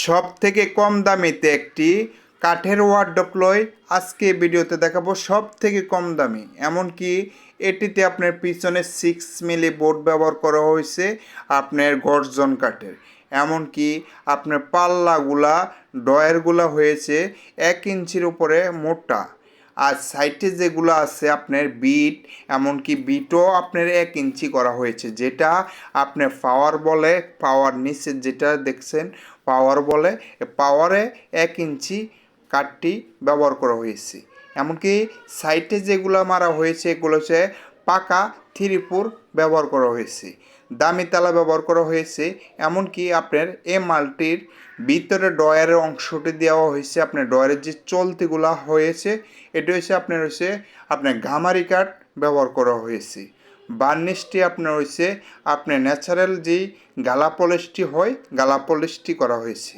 সব থেকে কম দামিতে একটি কাঠের ওয়ার্ডপ লই আজকে ভিডিওতে দেখাবো সব থেকে কম দামি। এমনকি এটিতে আপনার পিছনে সিক্স মিলি বোর্ড ব্যবহার করা হয়েছে আপনার গর্জন কাঠের। এমনকি আপনার পাল্লাগুলা ডয়ারগুলা হয়েছে এক ইঞ্চির উপরে মোটা। আর সাইডে যেগুলো আছে আপনার বিট, এমনকি বিটও আপনার এক ইঞ্চি করা হয়েছে। যেটা আপনার পাওয়ার বলে পাওয়ার নিচে যেটা দেখছেন পাওয়ার বলে পাওয়ারে এক ইঞ্চি কাঠটি ব্যবহার করা হয়েছে। এমনকি সাইটে যেগুলো মারা হয়েছে, এগুলো হচ্ছে পাকা থ্রি ফোর ব্যবহার করা হয়েছে। দামি তালা ব্যবহার করা হয়েছে। এমনকি আপনার এ মালটির ভিতরে ডয়ারের অংশটি দেওয়া হয়েছে। আপনার ডয়ারের যে চলতিগুলা হয়েছে, এটা হচ্ছে আপনার হচ্ছে আপনার ঘামারি কাঠ ব্যবহার করা হয়েছে। বার্নিশটি আপনার হয়েছে আপনার ন্যাচারাল যেই গালা পলিশটি হয় গালা পলিশটি করা হয়েছে।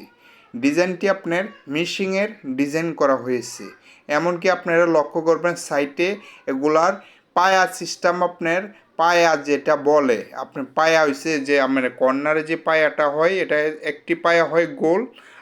ডিজাইনটি আপনার মিশিংয়ের ডিজাইন করা হয়েছে। এমনকি আপনারা লক্ষ্য করবেন সাইটে এগুলার পায়া সিস্টেম আপনার পায়া যেটা বলে আপনার পায়া হয়েছে যে আমার কর্নারে যে পায়াটা হয়, এটা একটি পায়া হয় গোল,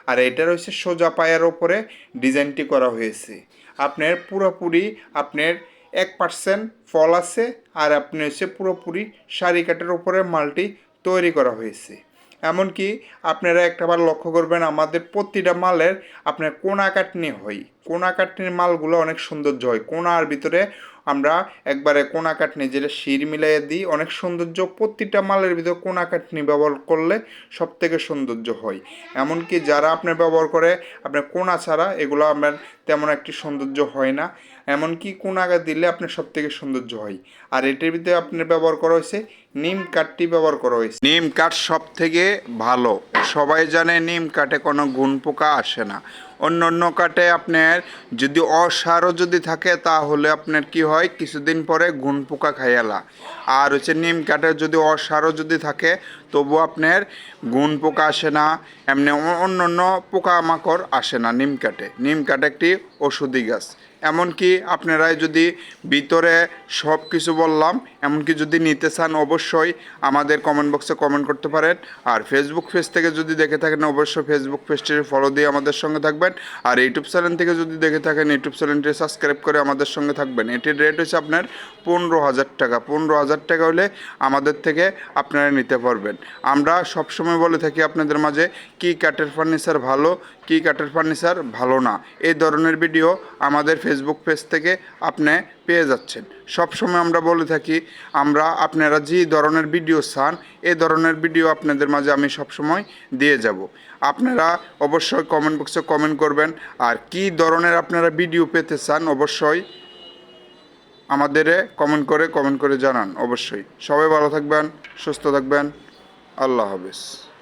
আর এটার হচ্ছে সোজা পায়ার ওপরে ডিজাইনটি করা হয়েছে। আপনার পুরোপুরি আপনার এক পার্সেন্ট ফল আছে আর আপনি হচ্ছে পুরোপুরি শাড়ি কাটের ওপরে মালটি তৈরি করা হয়েছে। এমনকি আপনারা একটাবার লক্ষ্য করবেন আমাদের প্রতিটা মালের আপনার কোনা কাটনি হয়। কোনা কাটনির মালগুলো অনেক সৌন্দর্য হয়। কোনার ভিতরে আমরা একবারে কোনা কাটনি যেটা শির মিলাইয়ে দিই। অনেক সৌন্দর্য, প্রতিটা মালের ভিতরে কোনা কাটনি ব্যবহার করলে সব থেকে সৌন্দর্য হয়। এমনকি যারা আপনার ব্যবহার করে, আপনার কোনা ছাড়া এগুলো আপনার তেমন একটি সৌন্দর্য হয় না। এমনকি কোনাগা দিলে আপনার সব থেকে সৌন্দর্য হয়। আর এটির ভিতরে আপনার ব্যবহার করা হয়েছে নিম কাঠটি ব্যবহার করা হয়েছে। নিম কাঠ সব থেকে ভালো। সবাই জানে নিম কাঠে কোনো গুণ পোকা আসে না। অন্য অন্য কাঠে আপনার যদি অসারও যদি থাকে, তাহলে আপনার কি হয়? কিছুদিন পরে গুণ পোকা খাইয়ালা আর হচ্ছে নিম কাঠে যদি অসারও যদি থাকে তবু আপনার গুণ পোকা আসে না, এমনি অন্য অন্য পোকামাকড় আসে না নিম কাঠে নিম কাঠ একটি ওষুধি গাছ। এমনকি আপনারাই যদি ভিতরে সব কিছু বললাম, এমনকি যদি নিতে চান অবশ্যই আমাদের কমেন্ট বক্সে কমেন্ট করতে পারেন। আর ফেসবুক পেজ থেকে যদি দেখে থাকেন, অবশ্যই ফেসবুক পেজটি ফলো দিয়ে আমাদের সঙ্গে থাকবেন। আর ইউটিউব চ্যানেল থেকে যদি দেখে থাকেন ইউটিউব চ্যানেলটি সাবস্ক্রাইব করে আমাদের সঙ্গে থাকবেন। এটির রেট হচ্ছে আপনার পনেরো হাজার টাকা। পনেরো হাজার টাকা হলে আমাদের থেকে আপনারা নিতে পারবেন। আমরা সবসময় বলে থাকি আপনাদের মাঝে, কি কাঠের ফার্নিচার ভালো, কি কাঠের ফার্নিচার ভালো না। এই ধরনের ভিডিও আমাদের ফেসবুক পেজ থেকে আপনি পেয়ে যাচ্ছেন। সব সময় আমরা বলে থাকি, আমরা আপনারা যে ধরনের ভিডিও চান এ ধরনের ভিডিও আপনাদের মাঝে আমি সব সময় দিয়ে যাব। আপনারা অবশ্যই কমেন্ট বক্সে কমেন্ট করবেন, আর কি ধরনের আপনারা ভিডিও পেতে চান অবশ্যই আমাদের কমেন্ট করে কমেন্ট করে জানান, অবশ্যই। সবাই ভালো থাকবেন, সুস্থ থাকবেন। আল্লাহ হাফেজ।